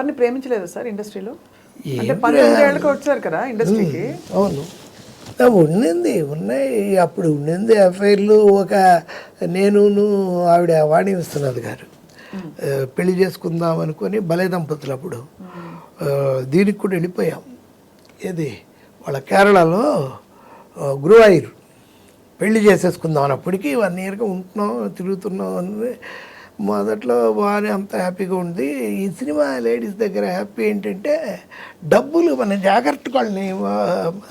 ఎవరిని ప్రేమించలేదు సార్ ఇండస్ట్రీలో? అంటే వచ్చారు కదా ఇండస్ట్రీకి. అవును. ఉండింది ఉన్నాయి. అప్పుడు ఉండింది ఎఫ్ఐఆర్లు ఒక నేను ఆవిడ వాణి విశ్వనాథ్ గారు. పెళ్ళి చేసుకుందాం అనుకొని భలే దంపతులు అప్పుడు. దీనికి కూడా వెళ్ళిపోయాం. ఏది? వాళ్ళ కేరళలో గురువాయూర్. పెళ్ళి చేసేసుకుందాం అన్నప్పటికీ వన్ ఇయర్గా ఉంటున్నాం తిరుగుతున్నాం అని మొదట్లో బాగానే అంత హ్యాపీగా ఉంది ఈ సినిమా లేడీస్ దగ్గర హ్యాపీ ఏంటంటే డబ్బులు మన జాగ్రత్తగా వాళ్ళని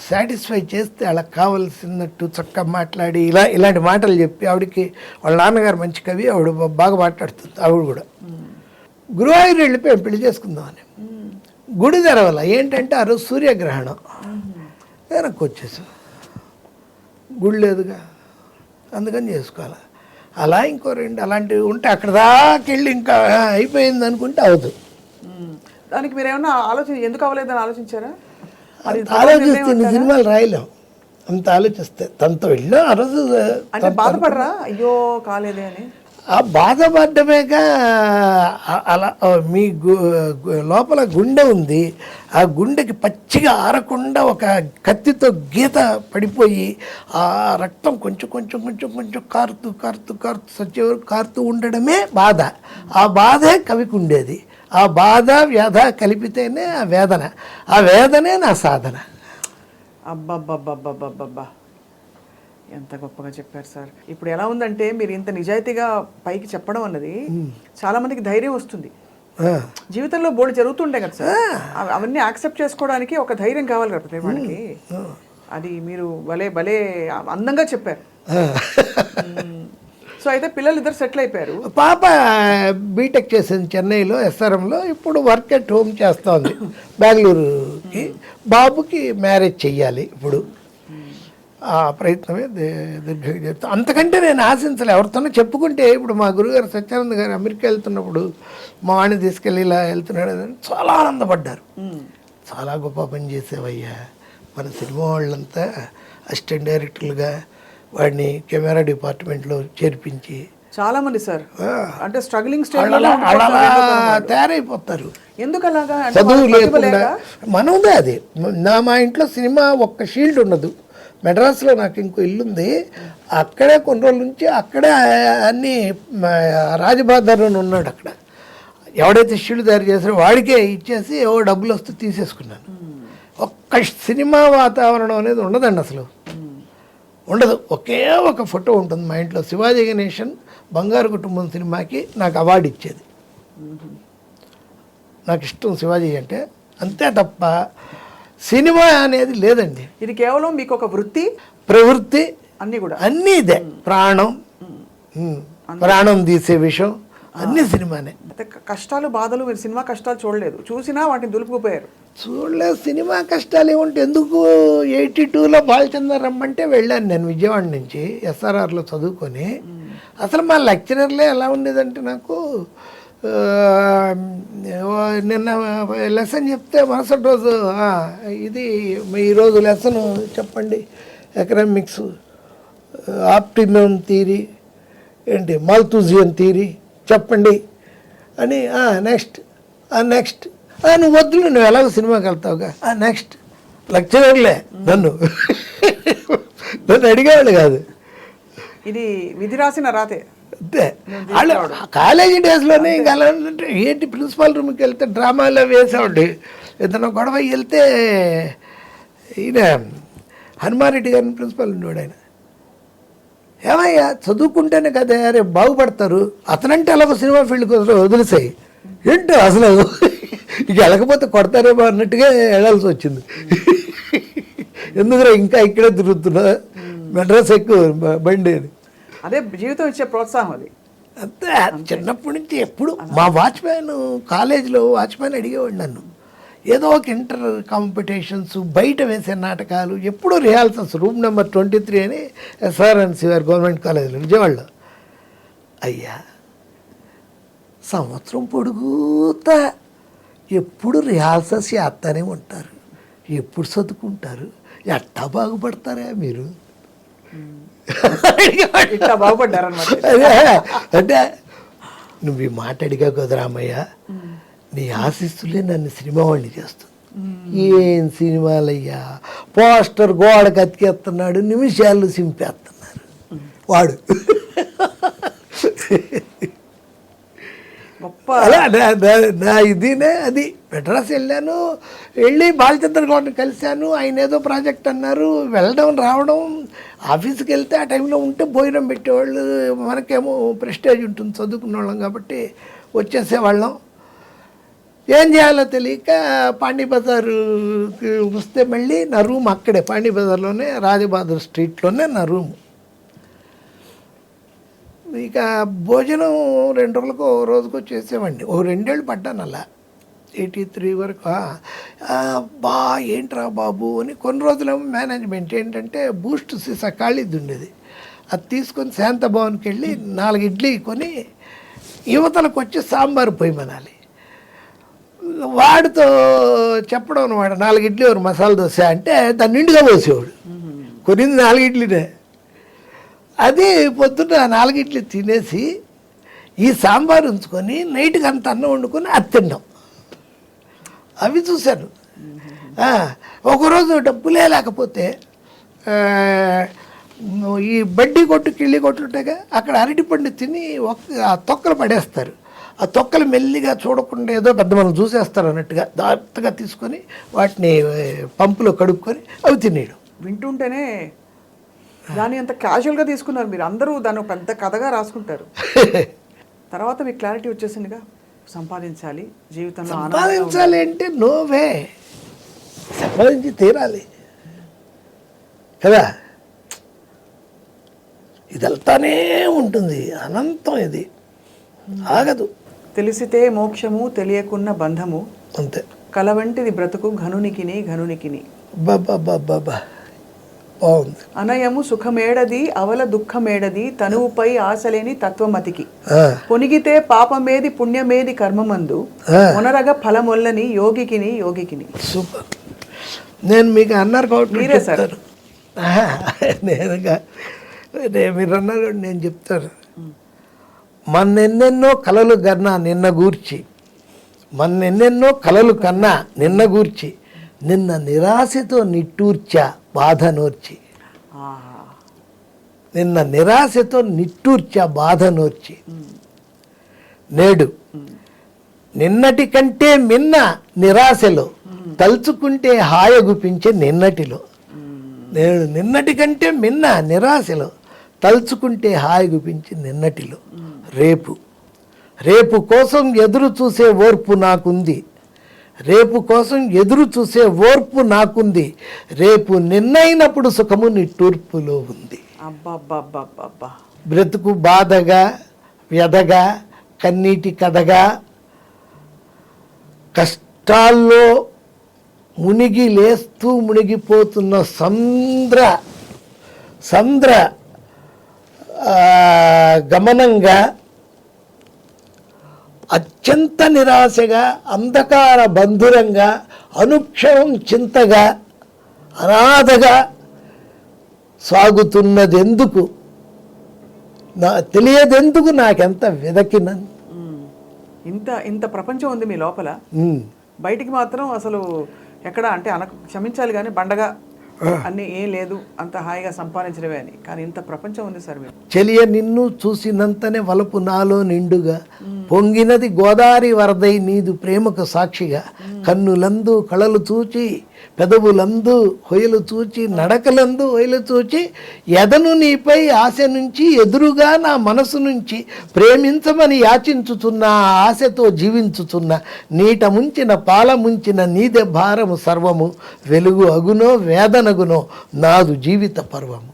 సాటిస్ఫై చేస్తే వాళ్ళకి కావాల్సినట్టు చక్కగా మాట్లాడి ఇలా ఇలాంటి మాటలు చెప్పి ఆవిడకి వాళ్ళ నాన్నగారు మంచి కవి ఆవిడ బాగా మాట్లాడుతుంది ఆవిడ కూడా. గురువాయూరు వెళ్ళిపోయాం పెళ్ళి చేసుకుందామని. గుడి తెరవల ఏంటంటే ఆ రోజు సూర్యగ్రహణం. వెనక్కి వచ్చేసాం. గుడి లేదుగా అందుకని చేసుకోవాలి. అలా ఇంకో రెండు అలాంటివి ఉంటే అక్కడ దాకా వెళ్ళి ఇంకా అయిపోయింది అనుకుంటే అవదు. దానికి మీరు ఏమన్నా ఆలోచన ఎందుకు అవ్వలేదని ఆలోచించారా? ఆలోచిస్తే సినిమాలు రాయలేం. అంత ఆలోచిస్తే తనతో వెళ్ళాం ఆ రోజు అంటే బాధపడరా? అయ్యో కాలేదే అని. ఆ బాధపడ్డమేగా అలా మీ గు- లోపల గుండె ఉంది. ఆ గుండెకి పచ్చిగా ఆరకుండా ఒక కత్తితో గీత పడిపోయి ఆ రక్తం కొంచెం కొంచెం కొంచెం కొంచెం కారుతూ కారుతూ కారుతూ సచ్చే వరకు కారుతూ ఉండడమే బాధ. ఆ బాధే కవికి ఉండేది ఆ బాధ వ్యధ కలిపితేనే ఆ వేదన. ఆ వేదనే నా సాధన. అబ్బబ్బబ్బబ్బబ్బబ్బా ఎంత గొప్పగా చెప్పారు సార్. ఇప్పుడు ఎలా ఉందంటే మీరు ఇంత నిజాయితీగా పైకి చెప్పడం అన్నది చాలా మందికి ధైర్యం వస్తుంది. జీవితంలో బోల్డ్ జరుగుతుంటాయి కదా సార్. అవ- అవన్నీ యాక్సెప్ట్ చేసుకోవడానికి ఒక ధైర్యం కావాలి కదా ప్రతి వాడికి. అది మీరు భలే భలే అందంగా చెప్పారు. సో అయితే పిల్లలు ఇద్దరు సెటిల్ అయిపోయారు. పాప బీటెక్ చేసింది చెన్నైలో ఎస్ఆర్ఎంలో. ఇప్పుడు వర్క్ ఎట్ హోమ్ చేస్తోంది. బెంగళూరుకి. బాబుకి మ్యారేజ్ చెయ్యాలి ఇప్పుడు. ఆ ప్రయత్నమే ది- దీర్ఘంగా చేస్తాం అంతకంటే నేను ఆశించలే. ఎవరితోనో చెప్పుకుంటే ఇప్పుడు మా గురుగారు సత్యానంద గారు అమెరికా వెళ్తున్నప్పుడు మా వాడిని తీసుకెళ్ళి ఇలా వెళ్తున్నాడు అని చాలా ఆనందపడ్డారు. చాలా గొప్ప పని చేసేవయ్యా. మన సినిమా వాళ్ళంతా అసిస్టెంట్ డైరెక్టర్లుగా వాడిని కెమెరా డిపార్ట్మెంట్లో చేర్పించి చాలా మంది సార్. అంటే స్ట్రగ్లింగ్ స్టేజ్ తయారైపోతారు. ఎందుకు అలాగా? అంటే చదువు లేకుండా. లేక? మనదే అది. నా మా ఇంట్లో సినిమా ఒక్క షీల్డ్ ఉండదు. మెడ్రాస్లో నాకు ఇంకో ఇల్లుంది. అక్కడే కొన్ని రోజుల నుంచి అక్కడే అన్ని రాజబాదర్ అని ఉన్నాడు అక్కడ. ఎవడైతే షీల్డ్ తయారు చేసారో వాడికే ఇచ్చేసి ఏవో డబ్బులు వస్తే తీసేసుకున్నాను. ఒక్క సినిమా వాతావరణం అనేది ఉండదండి అసలు. ఉండదు. ఒకే ఒక ఫోటో ఉంటుంది మా ఇంట్లో. శివాజీ గణేశన్ బంగారు కుటుంబం సినిమాకి నాకు అవార్డు ఇచ్చేది. నాకు ఇష్టం శివాజీ అంటే. అంతే తప్ప సినిమా అనేది లేదండి. ఇది కేవలం మీకు ఒక వృత్తి ప్రవృత్తి అన్ని కూడా. అన్నీ ఇదే. ప్రాణం. ప్రాణం తీసే విషయం అన్నీ సినిమానే. కష్టాలు బాధలు మీరు సినిమా కష్టాలు చూడలేదు. చూసినా వాటిని దులుపుకుపోయారు. చూడలేదు సినిమా కష్టాలు ఏముంటే ఎందుకు ఎయిటీ టూలో బాలచంద్ర రమ్మంటే వెళ్ళాను నేను విజయవాడ నుంచి ఎస్ఆర్ఆర్లో చదువుకొని. అసలు మా లెక్చరర్లే ఎలా ఉండేదంటే నాకు నిన్న లెసన్ చెప్తే మరుసటి రోజు ఇది ఈరోజు లెసన్ చెప్పండి. ఎకనామిక్స్ ఆప్టిమం థీరీ ఏంటి మాల్తూజియన్ థీరీ చెప్పండి. అని నెక్స్ట్ నెక్స్ట్ నువ్వు వద్దులు నువ్వు ఎలాగో సినిమాకి వెళ్తావుగా. నెక్స్ట్ లెక్చరర్లే నన్ను. నన్ను అడిగేవాళ్ళు కాదు. ఇది విధి రాసిన రాతే. అంతే వాళ్ళు కాలేజీ డేస్లోనే ఇంకా అలా అంటే ఏంటి ప్రిన్సిపాల్ రూమ్కి వెళ్తే డ్రామాలో వేసేవాడు. ఏదైనా గొడవ వెళ్తే ఈయన హనుమారెడ్డి గారిని ప్రిన్సిపాల్ ఉండేవాడు ఆయన. ఏమయ్యా చదువుకుంటేనే కదా రేపు బాగుపడతారు. అతనంటే అలాగ సినిమా ఫీల్డ్ కోసం వదిలేసాయి. ఏంటో అసలు? ఇక వెళ్ళకపోతే కొడతారేమో అన్నట్టుగా వెళ్ళాల్సి వచ్చింది. ఎందుకురా ఇంకా ఇక్కడే తిరుగుతున్నా? మెడ్రాస్ ఎక్కువ బండి అని అదే జీవితం ఇచ్చే ప్రోత్సాహం అది. అంతే చిన్నప్పటి నుంచి ఎప్పుడు మా వాచ్మ్యాన్ కాలేజీలో వాచ్మ్యాన్ అడిగేవాడు నన్ను. ఏదో ఒక ఇంటర్ కాంపిటీషన్స్ బయట వేసే నాటకాలు ఎప్పుడూ rehearsals room number twenty three అని ఎస్ఆర్ఎన్సి గారు గవర్నమెంట్ కాలేజీలో విజయవాడలో. అయ్యా సంవత్సరం పొడుగుతా ఎప్పుడు రిహార్సల్స్ చేస్తానే ఉంటారు. ఎప్పుడు చదువుకుంటారు ఎట్టా బాగుపడతారా మీరు. ఇట్లా బాగుపడ్డారనమాట అదే అంటే నువ్వు ఈ మాట అడిగా కుదరామయ్య నీ ఆశీస్సులే నన్ను సినిమా వాడిని చేస్తుంది ఏం సినిమాలయ్యా? పోస్టర్ గోడకు అతికేస్తున్నాడు నిమిషాలు సింపేస్తున్నారు వాడు. అలా నా- నా- ఇదినే అది. మెడ్రాస్ వెళ్ళాను వెళ్ళి బాలచంద్ర గౌడ్ని కలిశాను. ఆయన ఏదో ప్రాజెక్ట్ అన్నారు. వెళ్ళడం రావడం ఆఫీస్కి వెళ్తే ఆ టైంలో ఉంటే భోజనం పెట్టేవాళ్ళు. మనకేమో ప్రెస్టేజ్ ఉంటుంది చదువుకున్న వాళ్ళం కాబట్టి వచ్చేసేవాళ్ళం. ఏం చేయాలో తెలియక పాండీబజార్కి వస్తే మళ్ళీ నా రూమ్ అక్కడే పాండీబజార్లోనే బజార్లోనే స్ట్రీట్లోనే నా రూమ్. ఇక భోజనం రెండు రోజులకు ఓ రోజుకు చేసేవాడిని. ఓ రెండేళ్ళు పడ్డాను అలా. ఎయిటీ త్రీ వరకు బా ఏంట్రా బాబు అని కొన్ని రోజులేమో మేనేజ్మెంట్ ఏంటంటే బూస్ట్ సీసా ఖాళీది ఉండేది. అది తీసుకొని శాంతభవన్కి వెళ్ళి నాలుగు ఇడ్లీ కొని యువతలకు వచ్చి సాంబారు పొయ్యమనాలి వాడితో చెప్పడం అనమాట నాలుగు ఇడ్లీ ఒక మసాలా దోశ అంటే దాన్ని నిండుగా పోసేవాడు. కొనింది నాలుగు ఇడ్లీనే. అది పొద్దున్న నాలుగు తినేసి ఈ సాంబార్ ఉంచుకొని నైట్కి అంత అన్నం వండుకొని అది తిన్నాం అవి చూశాను. ఒకరోజు డబ్బులే లేకపోతే ఈ బడ్డీ కొట్టు కిళ్ళి కొట్లు ఉంటాయిగా అక్కడ అరటిపండు తిని ఒక్క ఆ తొక్కలు పడేస్తారు. ఆ తొక్కలు మెల్లిగా చూడకుండా ఏదో పెద్ద మనం చూసేస్తారు అన్నట్టుగా జాగ్రత్తగా తీసుకొని వాటిని పంపులో కడుక్కొని అవి తినేయడం. వింటుంటేనే దాన్ని అంత క్యాజువల్గా తీసుకున్నారు మీరు. అందరూ దాన్ని పెద్ద కథగా రాసుకుంటారు. తర్వాత మీకు క్లారిటీ వచ్చేసిందిగా సంపాదించాలి జీవితంలో సంపాదించాలి అంటే నోవే సంపాదించి తీరాలి. కదా? ఇది వెళ్తానే ఉంటుంది. అనంతం ఇది. ఆగదు. తెలిసితే మోక్షము తెలియకున్న బంధము. అంతే. కలవంటిది బ్రతుకు ఘనునికిని ఘనునికిని. బాబా బాబా బాగుంది. అనయము సుఖమేడది అవల దుఃఖమేడది తనువుపై ఆశలేని తత్వమతికి. పొనిగితే పాపమేది పుణ్యమేది కర్మమందు ఆ. మొనరగ ఫలమొల్లని యోగికిని యోగికిని. సూపర్. నేను మీకు అన్నారు కాబట్టి మీరే సార్. నేనుగా మీరు అన్నారు నేను చెప్తాను. మన్నెన్నెన్నో కలలు కన్నా నిన్న గూర్చి మన్నెన్నెన్నో కలలు కన్నా నిన్న గూర్చి నిన్న నిరాశతో నిట్టూర్చా బాధ నోర్చి. నిన్న నిరాశతో నిట్టూర్చా బాధ నోర్చి నేడు నిన్నటి కంటే మిన్న నిరాశలో తలుచుకుంటే హాయగుపించే నిన్నటిలో. నేను నిన్నటి కంటే మిన్న నిరాశలో తలుచుకుంటే హాయగుపించి నిన్నటిలో. రేపు. రేపు కోసం ఎదురు చూసే ఓర్పు నాకుంది. రేపు కోసం ఎదురు చూసే ఓర్పు నాకుంది. రేపు నిన్నైనప్పుడు సుఖము నిట్టూర్పులో ఉంది. బ్రతుకు బాధగా వ్యధగా కన్నీటి కథగా కష్టాల్లో మునిగి లేస్తూ మునిగిపోతున్న సంద్ర సంద్ర గమనంగా అత్యంత నిరాశగా అంధకార బంధురంగా అనుక్షణం చింతగా అనాథగా సాగుతున్నదెందుకు నా తెలియదెందుకు నాకెంత వెదకినని ఉమ్. ఇంత ఇంత ప్రపంచం ఉంది మీ లోపల. బయటికి మాత్రం అసలు ఎక్కడ అంటే అనకు క్షమించాలి కానీ బండగా అన్ని ఏం లేదు అంత హాయిగా సంపాదించడమే అని. కానీ ఇంత ప్రపంచం ఉంది సార్ మీరు. చెలియ నిన్ను చూసినంతనే వలపు నాలో నిండుగా పొంగినది గోదారి వరదై నీదు ప్రేమకు సాక్షిగా కన్నులందు కళలు చూచి పెదవులందు హొయలు చూచి నడకలందు హొయలు చూచి ఎదను నీపై ఆశ నుంచి ఎదురుగా నా మనసు నుంచి ప్రేమించమని యాచించుచున్న ఆ ఆశతో జీవించుచున్న నీట ముంచిన పాల ముంచిన నీదే భారము సర్వము. వెలుగు అగునో వేదనగునో నాదు జీవిత పర్వము.